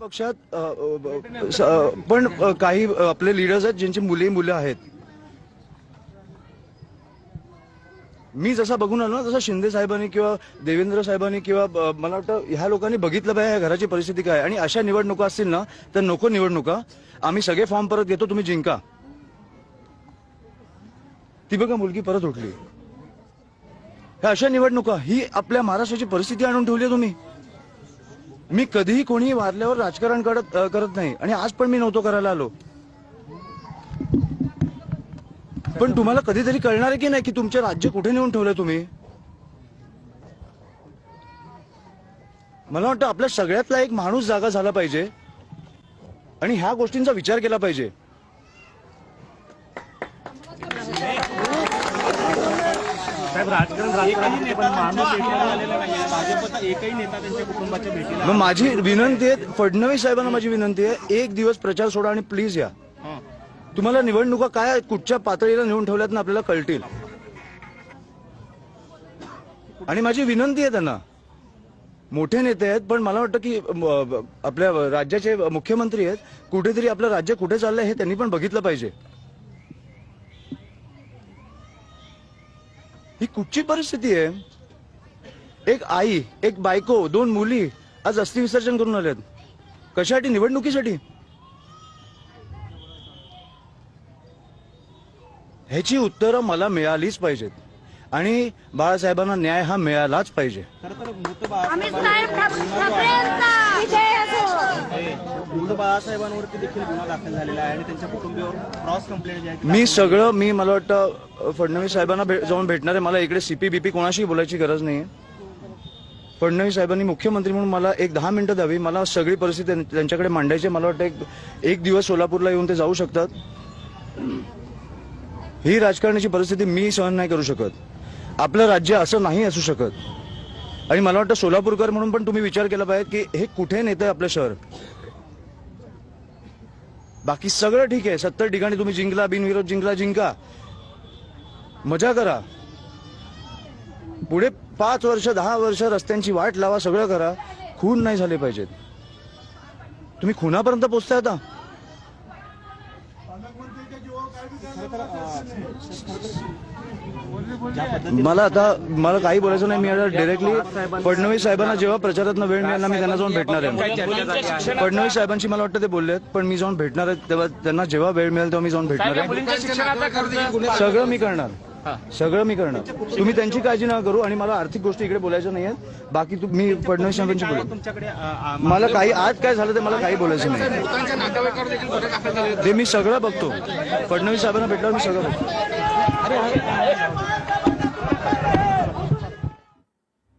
पक्षात पण काही आपले लिडर्स आहेत ज्यांची मुली मुलं आहेत. मी जसा बघून आलो ना तसं शिंदे साहेबांनी किंवा देवेंद्र साहेबांनी किंवा मला वाटतं ह्या लोकांनी बघितलं पाहिजे ह्या घराची परिस्थिती काय आणि अशा निवडणुका असतील ना तर नको निवडणुका. आम्ही सगळे फॉर्म परत घेतो तुम्ही जिंका. ती बघा मुलगी परत उठली. ह्या अशा निवडणुका ही आपल्या महाराष्ट्राची परिस्थिती आणून ठेवली तुम्ही. मी कधीही कोणीही वारल्यावर राजकारण करत अ, करत नाही. आणि आज पण मी नव्हतो करायला आलो. पण तुम्हाला कधीतरी कळणार आहे की नाही की तुमचे राज्य कुठे नेऊन ठेवलं तुम्ही? मला वाटतं आपल्या सगळ्यातला एक माणूस जागा झाला पाहिजे. आणि ह्या गोष्टींचा विचार केला पाहिजे. साहेब राजकारण राजकारण आहे, पण माणूस भेटीला आलेला नाही भाजपचा एकही नेता त्यांच्या कुटुंबाच्या भेटीला मग माझी विनंती आहे फडणवीस साहेबांना माझी विनंती आहे एक दिवस प्रचार सोडा आणि प्लीज या. हं. तुम्हाला निवडणुका काय आहेत, कुठच्या पातळीला नेऊन ठेवल्यात ना आपल्याला कळतील. आणि माझी विनंती आहे त्यांना. मोठे नेते आहेत पण मला वाटतं की म, आपल्या राज्याचे मुख्यमंत्री आहेत कुठेतरी आपलं राज्य कुठे चाललंय हे त्यांनी पण बघितलं पाहिजे. ही कुठची परिस्थिती आहे? एक आई एक बायको दोन मुली आज अस्थि विसर्जन करून आल्यात कशासाठी? निवडणुकीसाठी? ह्याची उत्तरं मला मिळालीच पाहिजेत. आणि बाळासाहेबांना न्याय हा मिळालाच पाहिजे. खरं तर मृत बाळा- आम्ही साहेब ठाकरेंचा विजय असो मृत बाळासाहेबांवरती देखील गुन्हा दाखल झालेला आहे आणि त्यांच्या कुटुंबियावर क्रॉस कंप्लेंट जी आहे ती मी सगळं मी मला वाटतं फडणवीस साहेबांना भे- जाऊन भेटणार आहे. मला इकडे सीपी बीपी कोणाशी बोलायची गरज नाही फडणवीस साहेबांनी मुख्यमंत्री म्हणून मला एक दहा मिनिटं द्यावी. मला सगळी परिस्थिती त्यां- त्यांच्याकडे मांडायची. मला वाटतं एक एक दिवस सोलापूरला येऊन ते जाऊ शकतात. ही राजकारणाची परिस्थिती मी सहन नाही करू शकत. आपलं राज्य असं नाही असू शकत. आणि मला वाटतं सोलापूरकर म्हणून पण तुम्ही विचार केला पाहिजे की हे कुठे नेतंय आपलं शहर? बाकी सगळं ठीक आहे. सत्तर ठिकाणी तुम्ही जिंकला बिनविरोध जिंकला जिंका. मजा करा. पुढे पाच वर्ष दहा वर्ष रस्त्यांची वाट लावा सगळं करा. खून नाही झाले पाहिजेत. तुम्ही खुनापर्यंत पोचताय आता. मला आता मला काही बोलायचं नाही. मी आता डिरेक्टली फडणवीस साहेबांना जेव्हा प्रचारात वेळ मिळेल ना मी त्यांना जाऊन भेटणार आहे. फडणवीस साहेबांशी मला वाटतं ते बोललेत पण मी जाऊन भेटणार आहे. तेव्हा त्यांना जेव्हा वेळ मिळेल तेव्हा मी जाऊन भेटणार आहे. सगळं मी करणार. सगळं मी करणार. तुम्ही त्यांची काळजी नका करू आणि मला आर्थिक गोष्टी इकडे बोलायच्या नाहीयेत. बाकी तू मी फडणवीस साहेबांची बोलेन तुमच्याकडे अ, अ, मला काही आज काय झालं ते मला काही बोलायचं नाही. ते मी सगळं बघतो. फडणवीस साहेबांना भेटल्यावर मी सगळं बघतो.